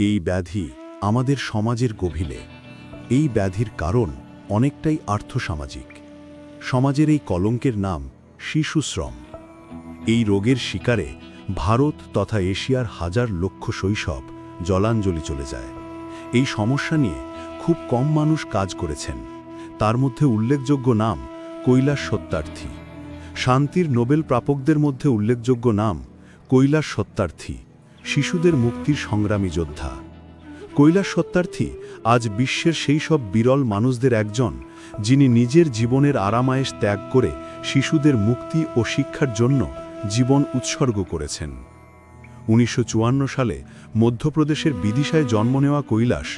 এই ব্যাধি আমাদের সমাজের গভীরে। এই ব্যাধির কারণ অনেকটাই আর্থসামাজিক। সমাজের এই কলঙ্কের নাম শিশুশ্রম। এই রোগের শিকারে ভারত তথা এশিয়ার হাজার লক্ষ শৈশব জলাঞ্জলি চলে যায়। এই সমস্যা নিয়ে খুব কম মানুষ কাজ করেছেন। তার মধ্যে উল্লেখযোগ্য নাম কৈলাস সত্যার্থী। শান্তির নোবেল প্রাপকদের মধ্যে উল্লেখযোগ্য নাম কৈলাস সত্যার্থী। শিশুদের মুক্তির সংগ্রামী যোদ্ধা। কৈলাস সত্যার্থী আজ বিশ্বের সেই সব বিরল মানুষদের একজন, যিনি নিজের জীবনের আরামায়েশ ত্যাগ করে শিশুদের মুক্তি ও শিক্ষার জন্য জীবন উৎসর্গ করেছেন। উনিশশো চুয়ান্ন সালে মধ্যপ্রদেশের বিদিশায় জন্ম নেওয়া কৈলাস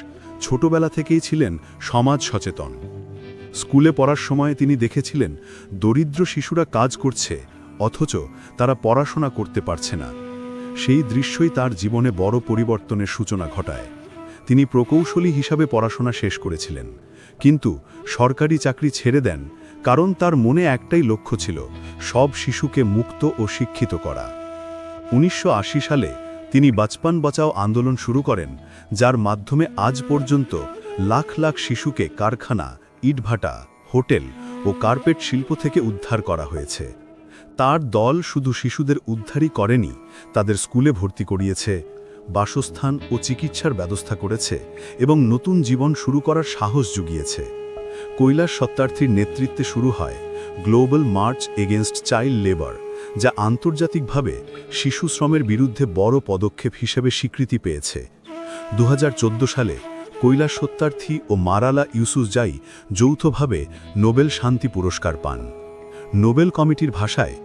ছোটবেলা থেকেই ছিলেন সমাজ সচেতন। স্কুলে পড়ার সময় তিনি দেখেছিলেন, দরিদ্র শিশুরা কাজ করছে, অথচ তারা পড়াশোনা করতে পারছে না। সেই দৃশ্যই তার জীবনে বড় পরিবর্তনের সূচনা ঘটায়। তিনি প্রকৌশলী হিসাবে পড়াশোনা শেষ করেছিলেন। কিন্তু সরকারি চাকরি ছেড়ে দেন কারণ তার মনে একটাই লক্ষ্য ছিল, সব শিশুকে মুক্ত ও শিক্ষিত করা। উনিশশো আশি সালে তিনি বাচপান বাঁচাও আন্দোলন শুরু করেন, যার মাধ্যমে আজ পর্যন্ত লাখ লাখ শিশুকে কারখানা, ইটভাটা, হোটেল ও কার্পেট শিল্প থেকে উদ্ধার করা হয়েছে। তার দল শুধু শিশুদের উদ্ধারই করেনি, তাদের স্কুলে ভর্তি করিয়েছে, বাসস্থান ও চিকিৎসার ব্যবস্থা করেছে এবং নতুন জীবন শুরু করার সাহস জুগিয়েছে। কৈলাস সত্যার্থীর নেতৃত্বে শুরু হয় global march against child labour, যা আন্তর্জাতিকভাবে শিশু শ্রমের বিরুদ্ধে বড় পদক্ষেপ হিসেবে স্বীকৃতি পেয়েছে। দু হাজার চোদ্দ সালে কৈলাস সত্যার্থী ও মারালা ইউসুফজাই যৌথভাবে নোবেল শান্তি পুরস্কার পান। নোবেল কমিটির ভাষায়,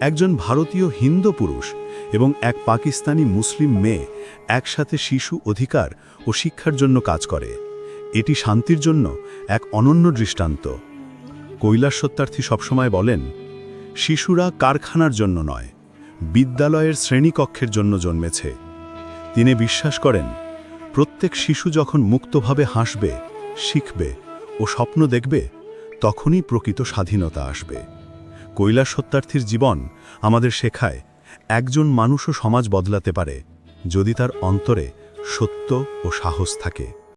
একজন ভারতীয় হিন্দু পুরুষ এবং এক পাকিস্তানি মুসলিম মেয়ে একসাথে শিশু অধিকার ও শিক্ষার জন্য কাজ করে। এটি শান্তির জন্য এক অনন্য দৃষ্টান্ত। কৈলাস সত্যার্থী সবসময় বলেন, শিশুরা কারখানার জন্য নয়, বিদ্যালয়ের শ্রেণীকক্ষের জন্য জন্মেছে। তিনি বিশ্বাস করেন, প্রত্যেক শিশু যখন মুক্তভাবে হাসবে, শিখবে ও স্বপ্ন দেখবে, তখনই প্রকৃত স্বাধীনতা আসবে। কৈলাস সত্যার্থীর জীবন আমাদের শেখায়, একজন মানুষও সমাজ বদলাতে পারে যদি তার অন্তরে সত্য ও সাহস থাকে।